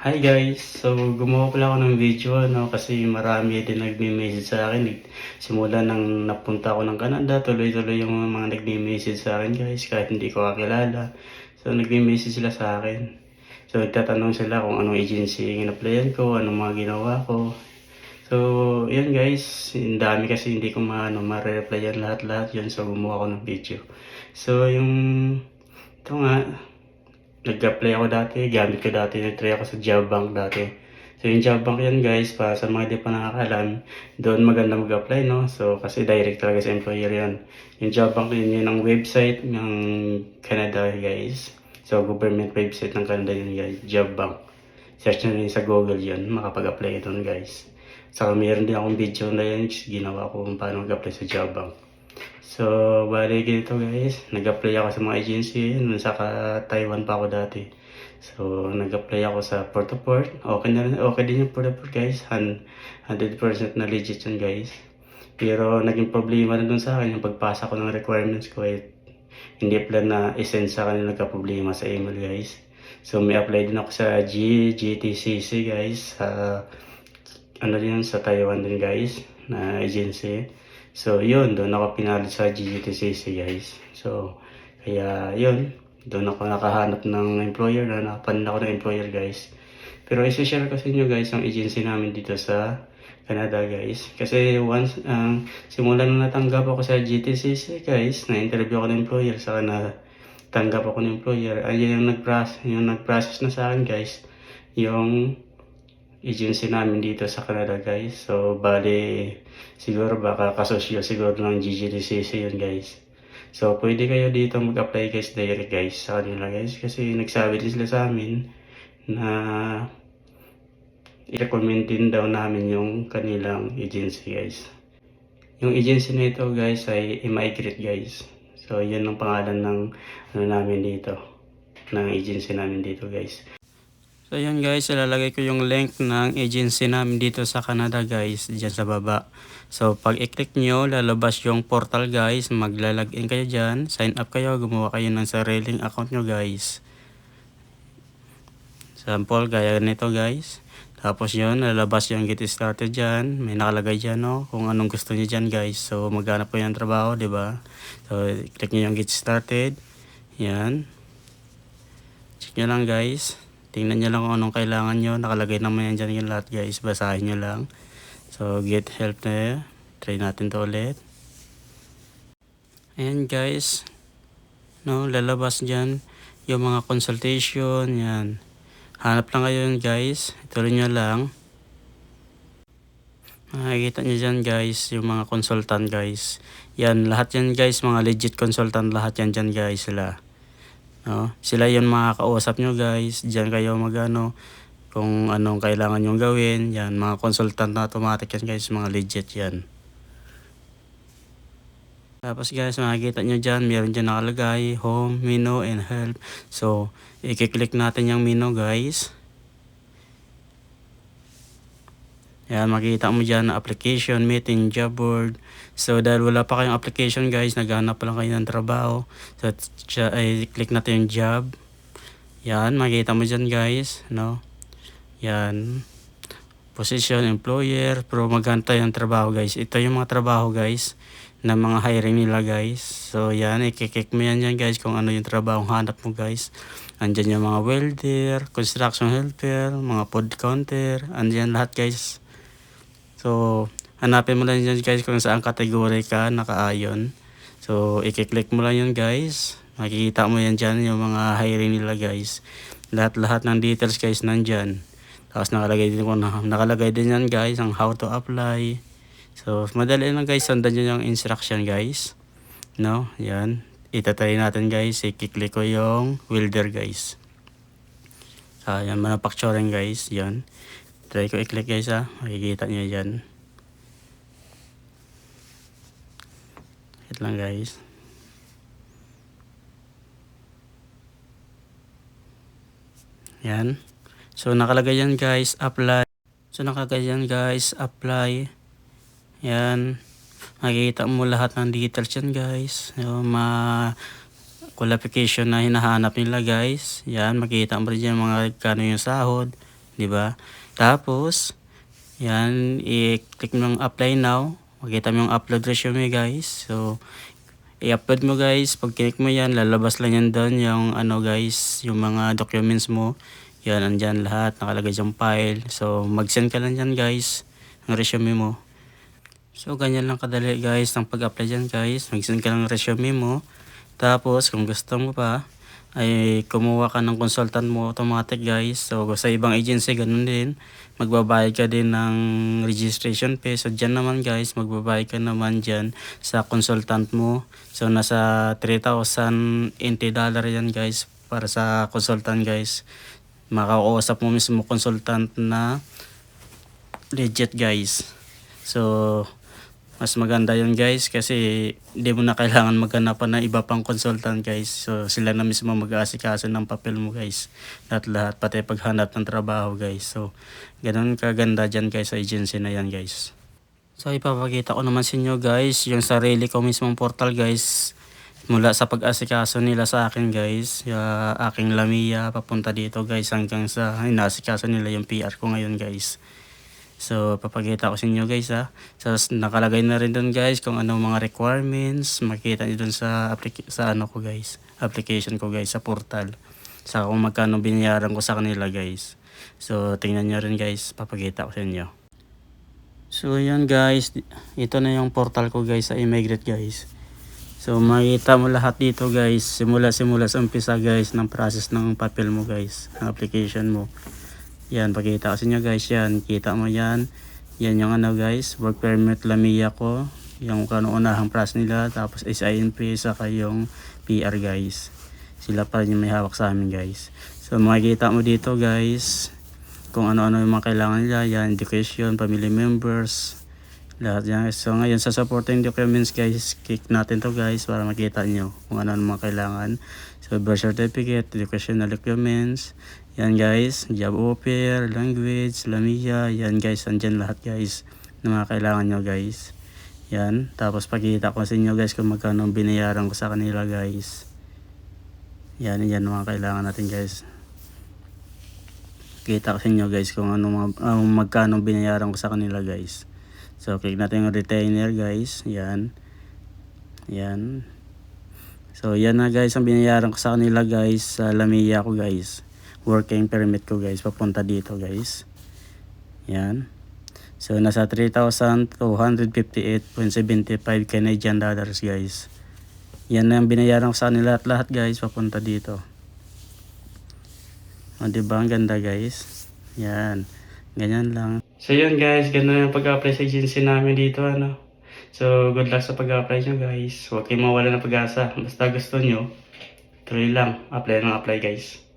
Hi guys! So gumawa pala ako ng video no kasi marami din nagme-message sa akin. Simula nang napunta ako ng Canada, tuloy-tuloy yung mga nagme-message sa akin guys kahit hindi ko kakilala. So nagme-message sila sa akin. So nagtatanong sila kung anong agency yung in-applyan ko, anong mga ginawa ko. So yan guys, ang dami kasi hindi ko maano, ma-replyan lahat-lahat yun. So gumawa ako ng video. So yung ito nga, nag-apply ako dati, gamit ko dati, nag-try ako sa job bank dati. So yung job bank yan guys, para sa mga di pa nakakalam, doon maganda mag-apply no. So kasi direct talaga sa employer yan. Yung job bank yun, yun ang website ng Canada guys. So government website ng Canada yun guys, job bank. Search rin sa Google yun, makapag-apply doon guys. Saka meron din akong video na yun, ginawa ko kung paano mag-apply sa job bank. So, bali ganito guys, nag-apply ako sa mga agency, nung saka Taiwan pa ako dati. So, nag-apply ako sa Port Port. Okay na okay din yung Port to Port guys. Han- 100% na legit yan guys. Pero naging problema na dun sa akin yung pagpasa ko ng requirements ko eh, hindi pala na isend sa kanila nagka-problema sa email guys. So, may apply din ako sa G, guys, sa ano din sa Taiwan din guys, na agency. So, yun, doon ako pinali sa GGTCC guys. So, kaya yun, doon ako nakahanap ng employer na nakapanin ako ng employer guys. Pero isi-share ko sa inyo guys ang agency namin dito sa Canada guys. Kasi once, ang simula nung natanggap ako sa GTCC guys, na-interview ako ng employer, saka na tanggap ako ng employer. Ayun yung nag-process, yung nag-process na sa akin guys, yung agency namin dito sa Canada guys. So, bali, siguro baka kasosyo siguro ng GGDCC yun guys. So, pwede kayo dito mag-apply guys direct guys sa kanila guys. Kasi nagsabi din sila sa amin na i-recommend din daw namin yung kanilang agency guys. Yung agency na ito guys ay Immigrate guys. So, yun ang pangalan ng ano namin dito. Ng agency namin dito guys. So yun guys, ilalagay ko yung link ng agency namin dito sa Canada guys, dyan sa baba. So pag i-click nyo, lalabas yung portal guys, maglalagin kayo dyan, sign up kayo, gumawa kayo ng sariling account nyo guys. Sample, gaya nito guys. Tapos yun, lalabas yung get started dyan. May nakalagay dyan no, kung anong gusto nyo dyan guys. So maghanap po yung trabaho, di ba? So click nyo yung get started. Yan. Check nyo lang guys. Tingnan nyo lang kung anong kailangan nyo. Nakalagay naman yan dyan yung lahat guys. Basahin nyo lang. So, get help na Try natin to ulit. Ayan guys. No, lalabas dyan yung mga consultation. Yan. Hanap lang kayo yun guys. Ituloy nyo lang. Makikita nyo dyan guys, yung mga consultant guys. Yan, lahat yan guys, mga legit consultant lahat yan dyan guys sila. No? Sila yung makakausap nyo guys. Diyan kayo magano kung anong kailangan nyo gawin. Yan, mga consultant na automatic yan guys. Mga legit yan. Tapos guys, makikita nyo dyan, meron dyan nakalagay, home, menu, and help. So, i-click natin yung menu guys. Yan, makikita mo dyan na application, meeting, job board. So, dahil wala pa kayong application guys, naghanap pa lang kayo ng trabaho. So, ay, click natin yung job. Yan, makikita mo dyan guys, no? Yan. Position, employer, pro maghanap tayo ng trabaho guys. Ito yung mga trabaho guys, na mga hiring nila guys. So, yan, ikikik mo yan yan guys kung ano yung trabaho hanap mo guys. Andyan yung mga welder, construction helper, mga food counter, andyan lahat guys. So, hanapin mo lang dyan guys kung saan kategory ka nakaayon. So, i-click mo lang yun guys. Makikita mo yan dyan yung mga hiring nila guys. Lahat-lahat ng details guys nandyan. Tapos nakalagay din, nakalagay din yan guys ang how to apply. So, madali lang guys. Sundan nyo yung instruction guys. No? Yan. Itatry natin guys. I-click ko yung welder guys. So, yan. Manufacturing guys. Yan. Try ko i-click guys ha. Makikita nyo dyan. Wait lang guys. Yan. So nakalagay yan guys, apply. So nakalagay yan guys, apply. Yan. Makikita mo lahat ng details yan guys. Yung ma qualification na hinahanap nila guys. Yan, makikita mo rin dyan mga kano yung sahod ba? Tapos, yan, i-click mo yung apply now. Makita mo yung upload resume guys. So, i-upload mo guys. Pag click mo yan, lalabas lang yan doon yung ano guys, yung mga documents mo. Yan, andyan lahat. Nakalagay yung file. So, mag-send ka lang dyan guys. Ang resume mo. So, ganyan lang kadali guys ng pag-apply dyan guys. Mag-send ka ng resume mo. Tapos, kung gusto mo pa, ay kumuha ka ng consultant mo automatic guys. So, sa ibang agency, ganun din. Magbabayad ka din ng registration fee. So, dyan naman guys, magbabayad ka naman dyan sa consultant mo. So, nasa 3,000 NT dollar yan guys para sa consultant guys. Makakausap mo mismo consultant na legit guys. So, mas maganda yun guys kasi hindi mo na kailangan maghanap pa ng iba pang consultant guys. So sila na mismo mag-aasikaso ng papel mo guys. Lahat lahat pati paghanap ng trabaho guys. So ganun kaganda dyan guys sa agency na yan guys. So ipapakita ko naman sa inyo guys yung sarili ko mismong portal guys. Mula sa pag-asikaso nila sa akin guys, yung aking Lamia papunta dito guys hanggang sa inaasikaso nila yung PR ko ngayon guys. So, papakita ko sa inyo guys ha. So, nakalagay na rin doon guys kung ano mga requirements. Makita nyo doon sa, sa ano ko guys. Application ko guys sa portal. Sa kung magkano binayaran ko sa kanila guys. So, tingnan nyo rin guys. Papakita ko sa inyo. So, yan guys. Ito na yung portal ko guys sa Immigrate guys. So, makita mo lahat dito guys. Simula-simula sa umpisa guys ng process ng papel mo guys. Ng application mo. Yan, pakita ko sa inyo guys yan. Kita mo yan. Yan yung ano guys, work permit Lamia ko. Yung kano unahang process nila. Tapos SINP saka yung PR guys. Sila pa rin yung may hawak sa amin guys. So makikita mo dito guys, kung ano-ano yung mga kailangan nila. Yan, education, family members, lahat yan. So ngayon sa supporting documents guys, click natin to guys para makita nyo kung ano-ano mga kailangan. So birth certificate, educational documents, yan guys, job offer, language, lamia, yan guys, andyan lahat guys na mga kailangan nyo guys. Yan, tapos pakita ko sa inyo guys kung magkano binayaran ko sa kanila guys. Yan, yan mga kailangan natin guys. Kita ko sa inyo guys kung ano mga, ah, magkano binayaran ko sa kanila guys. So, click natin yung retainer guys. Yan. Yan. So, yan na guys ang binayaran ko sa kanila guys sa Lamia ko guys. Working permit ko guys. Papunta dito guys. Yan. So, nasa 3,258.75 Canadian dollars guys. Yan na ang binayaran ko sa kanila at lahat guys. Papunta dito. O, diba? Ang ganda guys. Yan. Ganyan lang. So yun guys, ganun yung pag-apply sa agency namin dito ano. So good luck sa pag-apply nyo guys. Huwag kayong mawala ng pag-asa. Basta gusto nyo, tuloy lang. Apply ng apply guys.